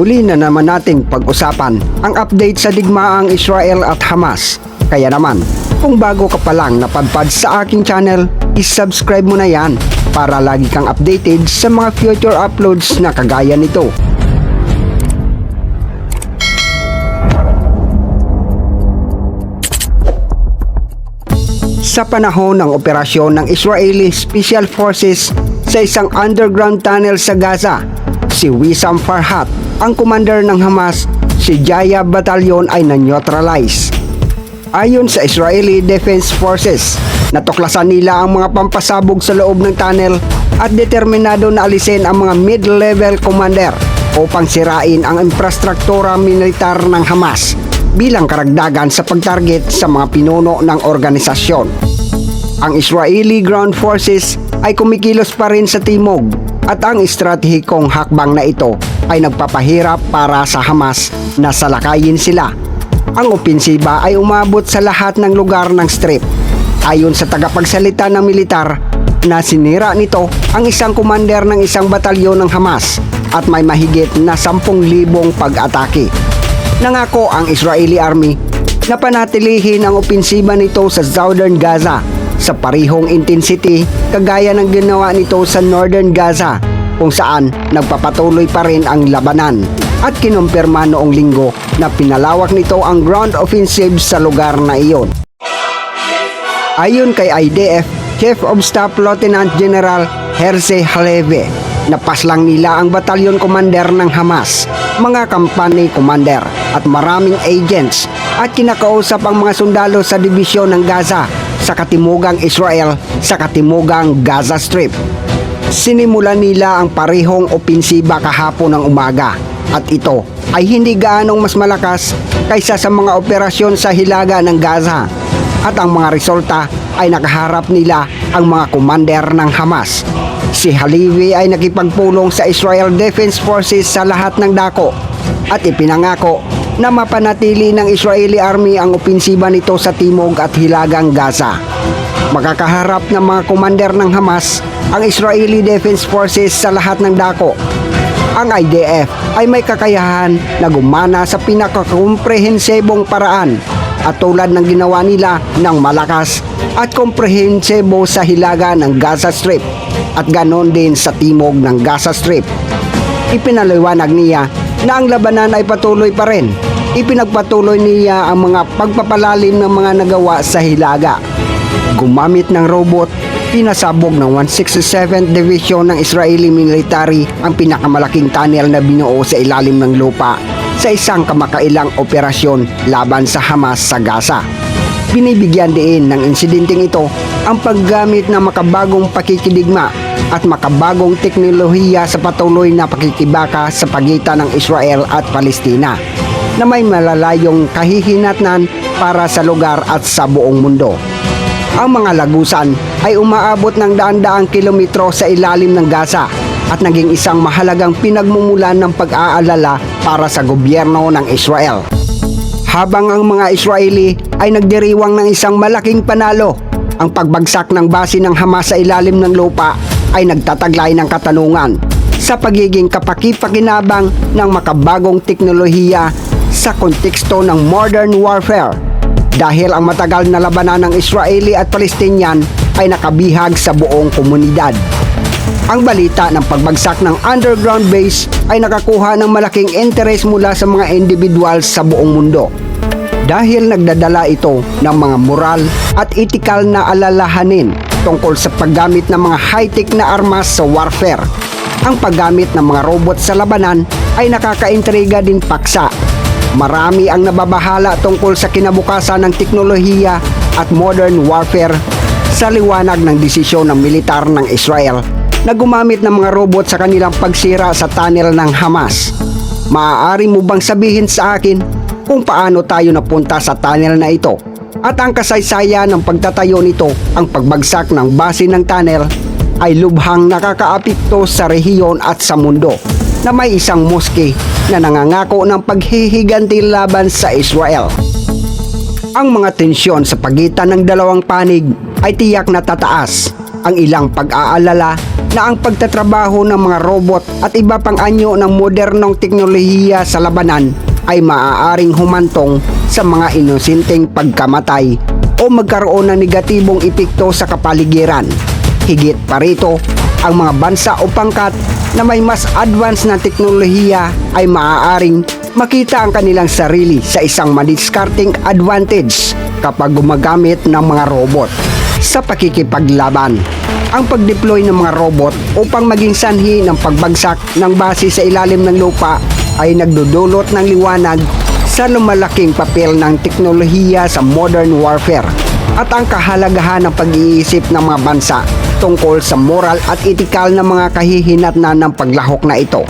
muli na naman nating pag-usapan ang update sa digmaang Israel at Hamas. Kaya naman, kung bago ka pa lang napadpad sa aking channel, is-subscribe mo na yan para lagi kang updated sa mga future uploads na kagaya nito. Sa panahon ng operasyon ng Israeli Special Forces sa isang underground tunnel sa Gaza, si Wissam Farhat, ang commander ng Hamas, si Jaya Battalion ay na-neutralize. Ayon sa Israeli Defense Forces, natuklasan nila ang mga pampasabog sa loob ng tunnel at determinado na alisin ang mga mid-level commander upang sirain ang infrastruktura militar ng Hamas bilang karagdagan sa pagtarget sa mga pinuno ng organisasyon. Ang Israeli Ground Forces ay kumikilos pa rin sa timog at ang estratehikong hakbang na ito ay nagpapahirap para sa Hamas na salakayin sila. Ang opensiba ay umabot sa lahat ng lugar ng strip. Ayon sa tagapagsalita ng militar, na sinira nito ang isang commander ng isang batalyon ng Hamas at may mahigit na 10,000 pag-atake. Nangako ang Israeli Army na panatilihin ang opensiba nito sa Southern Gaza sa parihong intensity kagaya ng ginawa nito sa Northern Gaza kung saan nagpapatuloy pa rin ang labanan at kinumpirma noong linggo na pinalawak nito ang ground offensive sa lugar na iyon. Ayon kay IDF, Chief of Staff Lieutenant General Herse Haleve, napaslang nila ang batalyon commander ng Hamas, mga company commander at maraming agents at kinakausap ang mga sundalo sa dibisyon ng Gaza sa katimugang Israel sa katimugang Gaza Strip. Sinimulan nila ang parehong opensiba kahapon ng umaga at ito ay hindi gaanong mas malakas kaysa sa mga operasyon sa hilaga ng Gaza at ang mga resulta ay nakaharap nila ang mga commander ng Hamas. Si Halivi ay nakipagpulong sa Israel Defense Forces sa lahat ng dako at ipinangako na mapanatili ng Israeli Army ang opensiba nito sa timog at hilagang Gaza. Makakaharap ng mga commander ng Hamas ang Israeli Defense Forces sa lahat ng dako ang IDF ay may kakayahan na gumana sa pinakakomprehensibong paraan at tulad ng ginawa nila ng malakas at komprehensibo sa hilaga ng Gaza Strip at ganon din sa timog ng Gaza Strip. Ipinaliwanag niya na ang labanan ay patuloy pa rin. Ipinagpatuloy niya ang mga pagpapalalim ng mga nagawa sa hilaga. Gumamit ng robot pinasabog ng 167th Division ng Israeli Military ang pinakamalaking tunnel na binuo sa ilalim ng lupa sa isang kamakailang operasyon laban sa Hamas sa Gaza. Binibigyan din ng insidenteng ito ang paggamit ng makabagong pakikidigma at makabagong teknolohiya sa patuloy na pakikibaka sa pagitan ng Israel at Palestina na may malalayong kahihinatnan para sa lugar at sa buong mundo. Ang mga lagusan ay umaabot ng daan-daang kilometro sa ilalim ng Gaza at naging isang mahalagang pinagmumulan ng pag-aalala para sa gobyerno ng Israel. Habang ang mga Israeli ay nagdiriwang ng isang malaking panalo, ang pagbagsak ng base ng Hamas sa ilalim ng lupa ay nagtataglay ng katanungan sa pagiging kapakipakinabang ng makabagong teknolohiya sa konteksto ng modern warfare dahil ang matagal na labanan ng Israeli at Palestinian ay nakabihag sa buong komunidad. Ang balita ng pagbagsak ng underground base ay nakakuha ng malaking interes mula sa mga individual sa buong mundo. Dahil nagdadala ito ng mga moral at etikal na alalahanin tungkol sa paggamit ng mga high-tech na armas sa warfare. Ang paggamit ng mga robot sa labanan ay nakakaintriga din paksa Marami ang nababahala tungkol sa kinabukasan ng teknolohiya at modern warfare sa liwanag ng desisyon ng militar ng Israel na gumamit ng mga robot sa kanilang pagsira sa tunnel ng Hamas. Maaari mo bang sabihin sa akin kung paano tayo napunta sa tunnel na ito? At ang kasaysayan ng pagtatayo nito, ang pagbagsak ng base ng tunnel ay lubhang nakakaapekto sa rehiyon at sa mundo na may isang moske na nangangako ng paghihiganti laban sa Israel. Ang mga tensyon sa pagitan ng dalawang panig ay tiyak na tataas ang ilang pag-aalala na ang pagtatrabaho ng mga robot at iba pang anyo ng modernong teknolohiya sa labanan ay maaaring humantong sa mga inosinteng pagkamatay o magkaroon ng negatibong epekto sa kapaligiran. Higit pa rito, ang mga bansa o pangkat na may mas advanced na teknolohiya ay maaaring makita ang kanilang sarili sa isang madiskarting advantage kapag gumagamit ng mga robot sa pakikipaglaban. Ang pag-deploy ng mga robot upang maging sanhi ng pagbagsak ng base sa ilalim ng lupa ay nagdudulot ng liwanag sa lumalaking papel ng teknolohiya sa modern warfare at ang kahalagahan ng pag-iisip ng mga bansa tungkol sa moral at etikal na mga kahihinatnan ng paglahok na ito.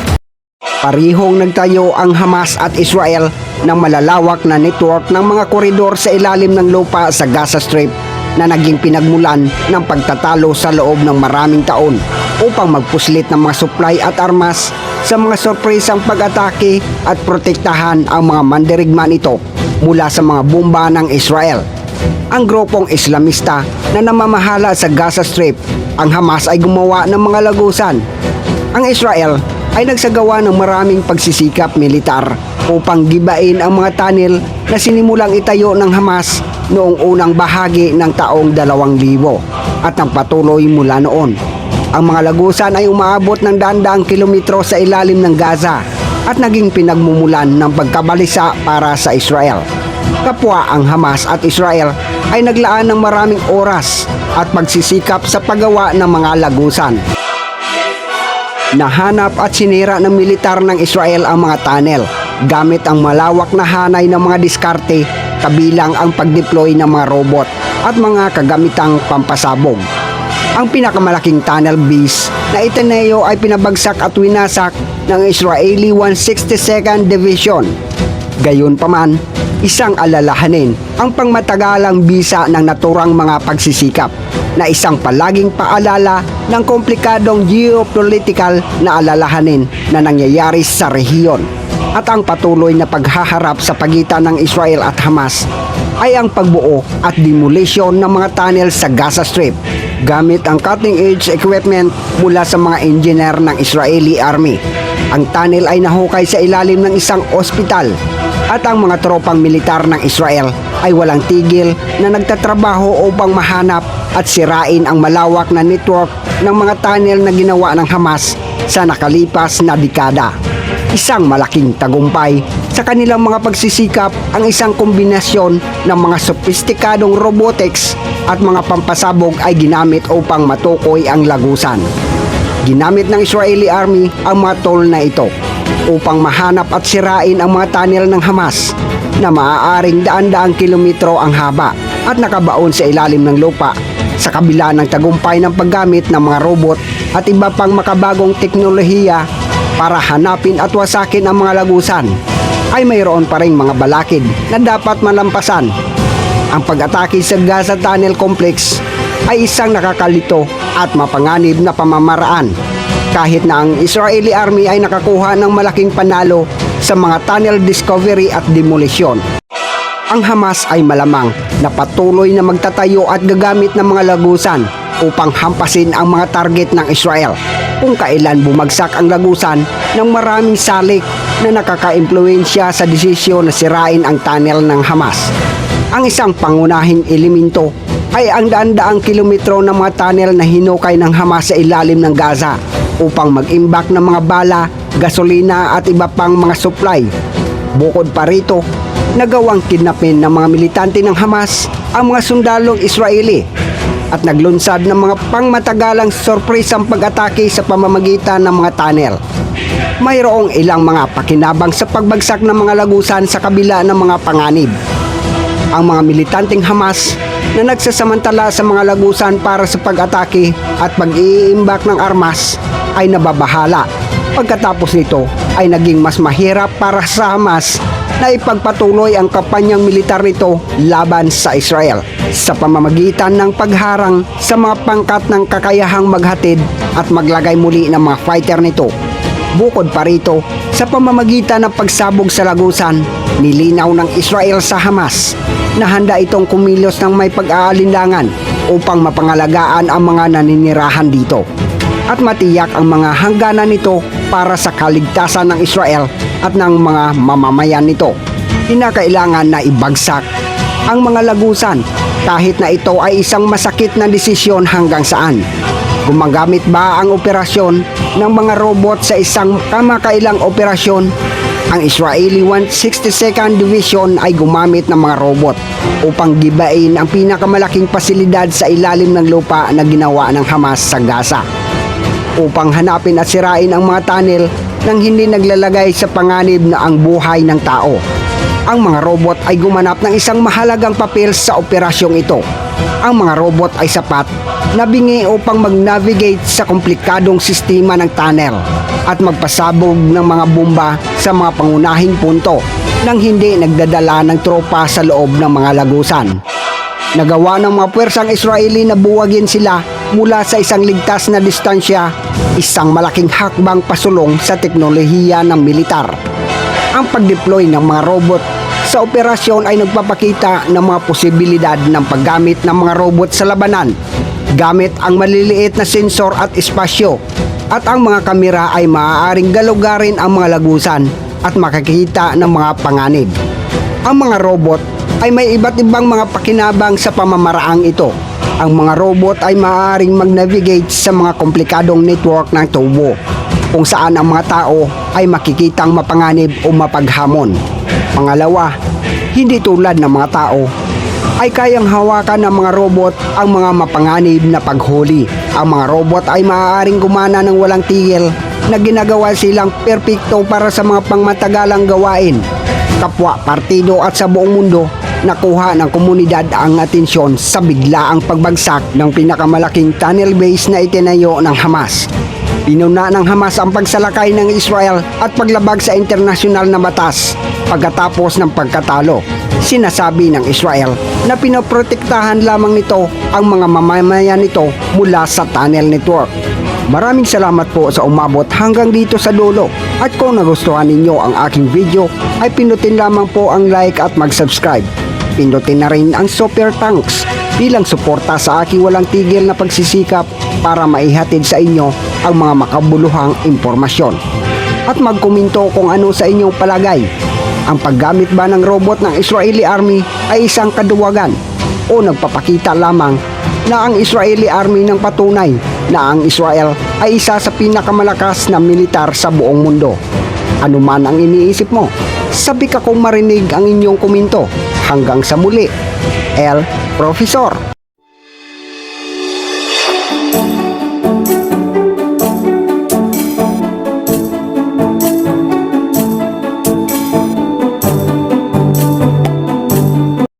Parihong nagtayo ang Hamas at Israel ng malalawak na network ng mga koridor sa ilalim ng lupa sa Gaza Strip na naging pinagmulan ng pagtatalo sa loob ng maraming taon upang magpuslit ng mga supply at armas sa mga sorpresang pag-atake at protektahan ang mga mandirigma nito mula sa mga bomba ng Israel. Ang grupong Islamista na namamahala sa Gaza Strip, ang Hamas ay gumawa ng mga lagusan. Ang Israel ay nagsagawa ng maraming pagsisikap militar upang gibain ang mga tunnel na sinimulang itayo ng Hamas noong unang bahagi ng taong 2000 at nagpatuloy mula noon. Ang mga lagusan ay umaabot ng daan-daang kilometro sa ilalim ng Gaza at naging pinagmumulan ng pagkabalisa para sa Israel. Kapwa ang Hamas at Israel ay naglaan ng maraming oras at pagsisikap sa paggawa ng mga lagusan. Nahanap at sinira ng militar ng Israel ang mga tunnel gamit ang malawak na hanay ng mga diskarte kabilang ang pag-deploy ng mga robot at mga kagamitang pampasabog. Ang pinakamalaking tunnel beast na Itineo ay pinabagsak at winasak ng Israeli 162nd Division. Gayunpaman, isang alalahanin ang pangmatagalang bisa ng naturang mga pagsisikap na isang palaging paalala ng komplikadong geopolitical na alalahanin na nangyayari sa rehiyon at ang patuloy na paghaharap sa pagitan ng Israel at Hamas ay ang pagbuo at demolition ng mga tunnel sa Gaza Strip gamit ang cutting-edge equipment mula sa mga engineer ng Israeli Army. Ang tunnel ay nahukay sa ilalim ng isang ospital at ang mga tropang militar ng Israel ay walang tigil na nagtatrabaho upang mahanap at sirain ang malawak na network ng mga tunnel na ginawa ng Hamas sa nakalipas na dekada. Isang malaking tagumpay sa kanilang mga pagsisikap ang isang kombinasyon ng mga sopistikadong robotics at mga pampasabog ay ginamit upang matukoy ang lagusan. Ginamit ng Israeli Army ang mga toll na ito upang mahanap at sirain ang mga tunnel ng Hamas na maaaring daan-daang kilometro ang haba at nakabaon sa ilalim ng lupa sa kabila ng tagumpay ng paggamit ng mga robot at iba pang makabagong teknolohiya para hanapin at wasakin ang mga lagusan ay mayroon pa rin mga balakid na dapat malampasan. Ang pag-atake sa Gaza Tunnel Complex ay isang nakakalito at mapanganib na pamamaraan kahit na ang Israeli Army ay nakakuha ng malaking panalo sa mga tunnel discovery at demolition. Ang Hamas ay malamang na patuloy na magtatayo at gagamit ng mga lagusan upang hampasin ang mga target ng Israel kung kailan bumagsak ang lagusan ng maraming salik na nakaka-impluensya sa desisyon na sirain ang tunnel ng Hamas. Ang isang pangunahing elemento ay ang daan-daang kilometro ng mga tunnel na hinukay ng Hamas sa ilalim ng Gaza upang mag-imbak ng mga bala, gasolina at iba pang mga supply. Bukod pa rito, nagawang kidnapin ng mga militante ng Hamas ang mga sundalong Israeli at naglunsad ng mga pangmatagalang sorpresang pag-atake sa pamamagitan ng mga tunnel. Mayroong ilang mga pakinabang sa pagbagsak ng mga lagusan sa kabila ng mga panganib. Ang mga militanteng Hamas na nagsasamantala sa mga lagusan para sa pag-atake at pag-iimbak ng armas ay nababahala. Pagkatapos nito ay naging mas mahirap para sa Hamas na ipagpatuloy ang kampanyang militar nito laban sa Israel sa pamamagitan ng pagharang sa mga pangkat ng kakayahang maghatid at maglagay muli ng mga fighter nito. Bukod pa rito, sa pamamagitan ng pagsabog sa lagusan, nilinaw ng Israel sa Hamas na handa itong kumilos ng may pag-aalinlangan upang mapangalagaan ang mga naninirahan dito. At matiyak ang mga hangganan nito para sa kaligtasan ng Israel at ng mga mamamayan nito. Kinakailangan na ibagsak ang mga lagusan kahit na ito ay isang masakit na desisyon hanggang saan. Gumagamit ba ang operasyon ng mga robot sa isang kamakailang operasyon? Ang Israeli 162nd Division ay gumamit ng mga robot upang gibain ang pinakamalaking pasilidad sa ilalim ng lupa na ginawa ng Hamas sa Gaza upang hanapin at sirain ang mga tunnel nang hindi naglalagay sa panganib na ang buhay ng tao. Ang mga robot ay gumanap ng isang mahalagang papel sa operasyong ito. Ang mga robot ay sapat na bingi upang mag-navigate sa komplikadong sistema ng tunnel at magpasabog ng mga bomba sa mga pangunahing punto nang hindi nagdadala ng tropa sa loob ng mga lagusan. Nagawa ng mga puwersang Israeli na buwagin sila mula sa isang ligtas na distansya, isang malaking hakbang pasulong sa teknolohiya ng militar. Ang pag-deploy ng mga robot sa operasyon ay nagpapakita ng mga posibilidad ng paggamit ng mga robot sa labanan gamit ang maliliit na sensor at espasyo at ang mga kamera ay maaaring galugarin ang mga lagusan at makakita ng mga panganib. Ang mga robot ay may iba't ibang mga pakinabang sa pamamaraang ito. Ang mga robot ay maaaring mag-navigate sa mga komplikadong network ng tubo kung saan ang mga tao ay makikitang mapanganib o mapaghamon. Pangalawa, hindi tulad ng mga tao ay kayang hawakan ng mga robot ang mga mapanganib na paghuli. Ang mga robot ay maaaring gumana ng walang tigil na ginagawa silang perpekto para sa mga pangmatagalang gawain. Kapwa, partido at sa buong mundo, nakuha ng komunidad ang atensyon sa biglaang pagbagsak ng pinakamalaking tunnel base na itinayo ng Hamas. Pinuna ng Hamas ang pagsalakay ng Israel at paglabag sa internasyonal na batas pagkatapos ng pagkatalo. Sinasabi ng Israel na pinoprotektahan lamang nito ang mga mamamayan nito mula sa tunnel network. Maraming salamat po sa umabot hanggang dito sa dulo. At kung nagustuhan ninyo ang aking video, ay pinutin lamang po ang like at mag-subscribe. Pindutin na rin ang super thanks bilang suporta sa aking walang tigil na pagsisikap para maihatid sa inyo ang mga makabuluhang impormasyon. At magkomento kung ano sa inyong palagay. Ang paggamit ba ng robot ng Israeli Army ay isang kaduwagan o nagpapakita lamang na ang Israeli Army ng patunay na ang Israel ay isa sa pinakamalakas na militar sa buong mundo. Ano man ang iniisip mo, sabi ka kong marinig ang inyong komento. Hanggang sa muli, El Profesor.